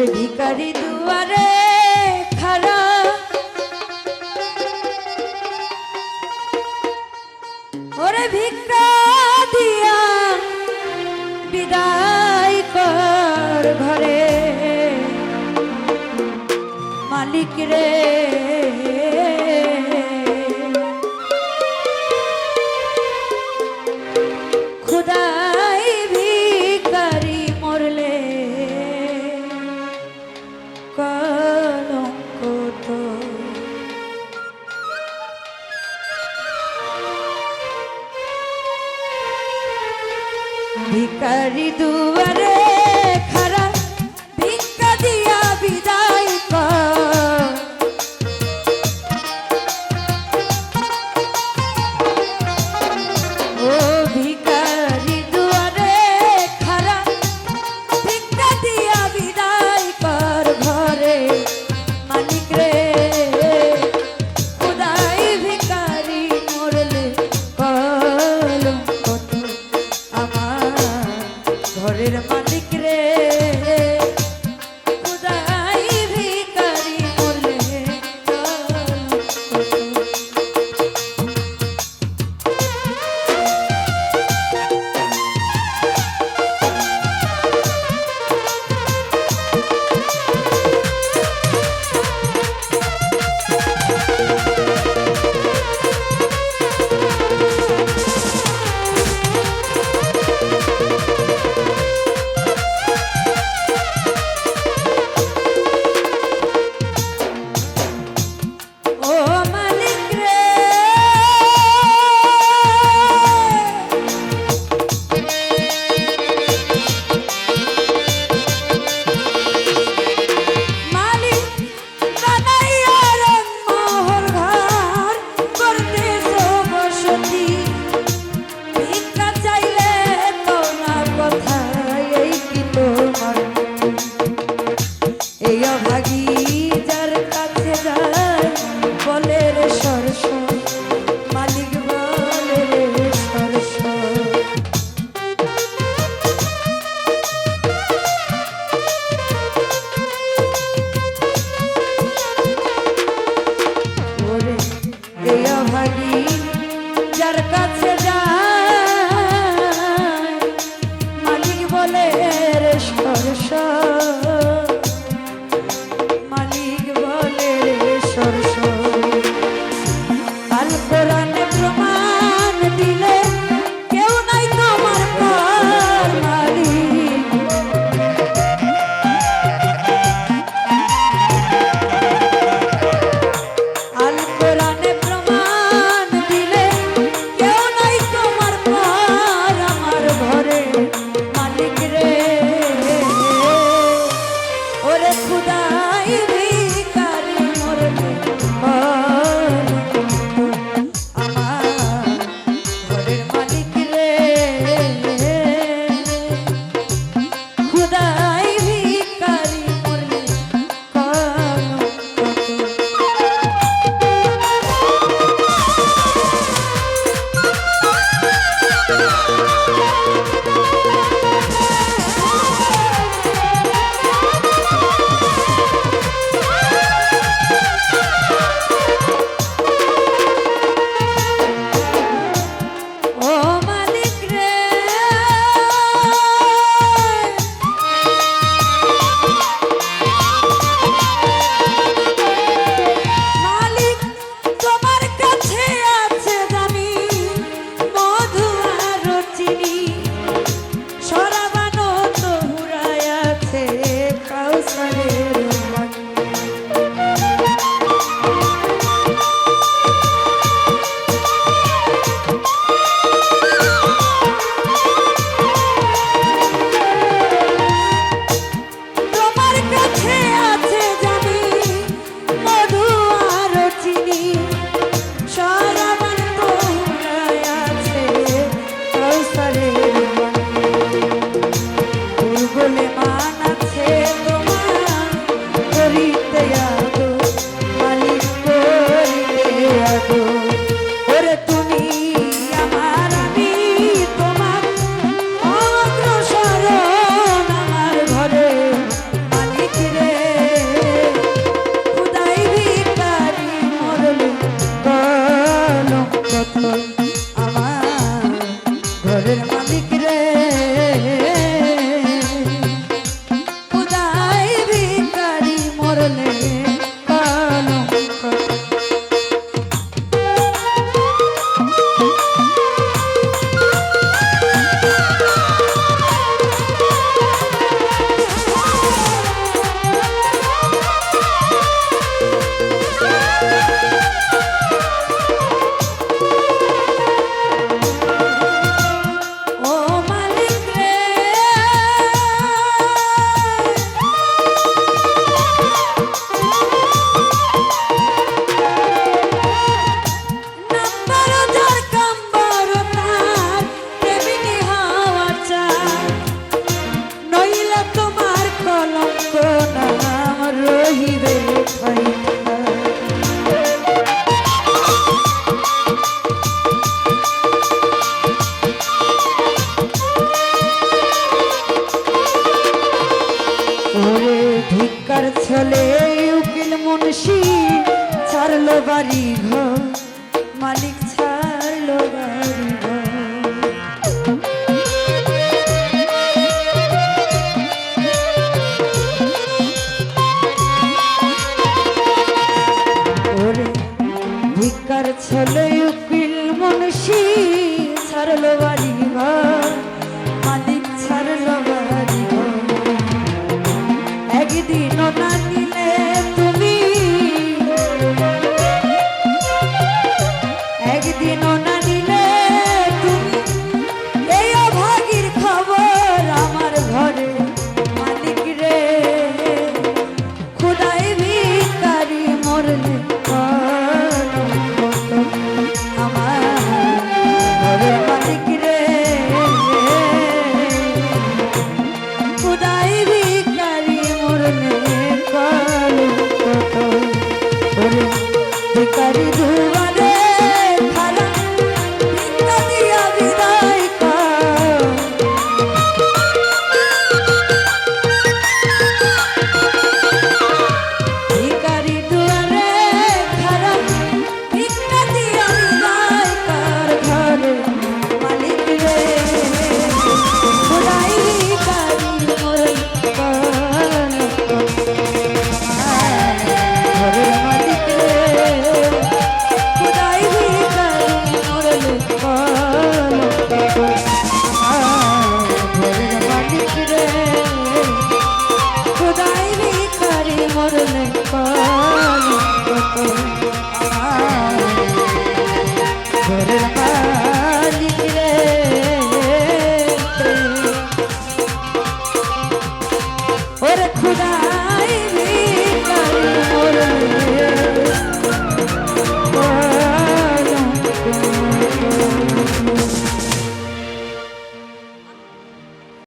ওরে ভিকারি দুয়ারে খারা ওরে ভিক্ষা দিয়া বিদায় কর ঘরে। মালিক রে ভিকারি দুয়ারে খারা ভিক্ষা দিয়া বিদায় কর। ও রহিবে ঠাই ওরে ধিকার ছলে উকিল মুন্সি ছাড়লো বাড়ি মালিক তার ছেলে উকিল মনসি ছাড়লো বাড়ি মালিক ছাড়লো বাড়ি একদিন নানি